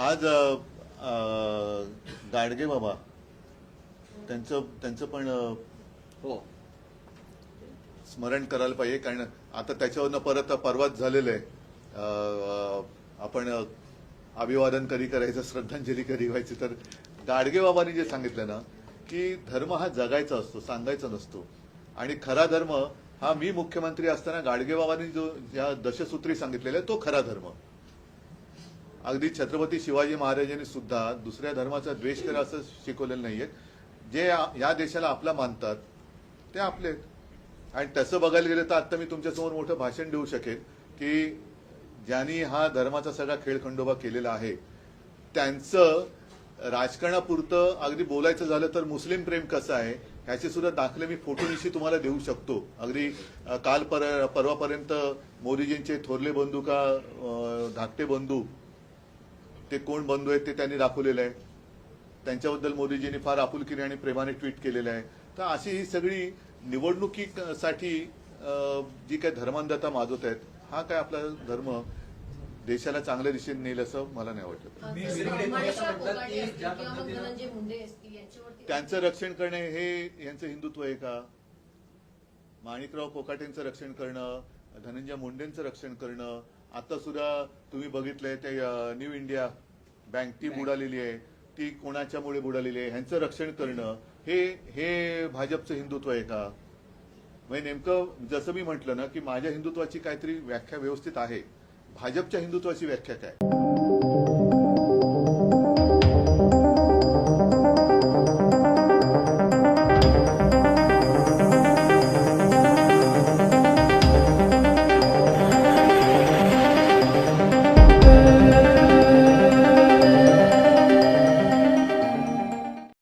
आज गाडगे बाबा त्यांचं त्यांचं पण हो. स्मरण करायला पाहिजे कारण आता त्याच्यावरनं परत परवाच झालेलं आहे. आपण अभिवादन कधी करायचं श्रद्धांजली कधी व्हायची तर गाडगे बाबांनी जे सांगितलं ना की धर्म हा जगायचा असतो सांगायचा नसतो. आणि खरा धर्म हा मी मुख्यमंत्री असताना गाडगे बाबांनी जो ज्या दशसूत्री सांगितलेला आहे तो खरा धर्म. अगदी छत्रपती शिवाजी महाराजांनी सुद्धा दुसऱ्या धर्माचा द्वेष करा असं शिकवलेलं नाहीये जे या- या देशाला आपला मानतात ते आपले आहेत. आणि तसं बघायला गेलं तर आता मी तुमच्यासमोर मोठं भाषण देऊ शकेन की ज्यांनी हा धर्माचा सगळा खेळखंडोबा केलेला आहे त्यांचं राजकारणापुरतं अगदी बोलायचं झालं तर मुस्लिम प्रेम कसं आहे ह्याचे सुद्धा दाखले मी फोटोनिशी तुम्हाला देऊ शकतो अगदी काल पर परवापर्यंत मोदीजींचे थोरले बंधू का धाकटे बंधू ते कोण बंधू आहेत ते त्यांनी दाखवलेलं आहे. त्यांच्याबद्दल मोदीजींनी फार आपुलकीने आणि प्रेमाने ट्विट केलेलं आहे. तर अशी ही सगळी निवडणुकीसाठी जी काही धर्मांधता माजवत आहेत हा काय आपला धर्म देशाला चांगल्या दिशेने नेईल असं मला नाही वाटत. त्यांचं रक्षण करणे हे यांचं हिंदुत्व आहे का? माणिकराव कोकाटेंचं रक्षण करणं धनंजय मुंडेंचं रक्षण करणं आता सुद्धा तुम्ही बघितलंय ते न्यू इंडिया बँक ती बुडालेली आहे ती कोणाच्यामुळे बुडालेली आहे ह्यांचं रक्षण करणं हे हे भाजपचं हिंदुत्व आहे का? म्हणजे नेमकं जसं मी म्हटलं ना की माझ्या हिंदुत्वाची काहीतरी व्याख्या व्यवस्थित आहे. भाजपच्या हिंदुत्वाची व्याख्या काय?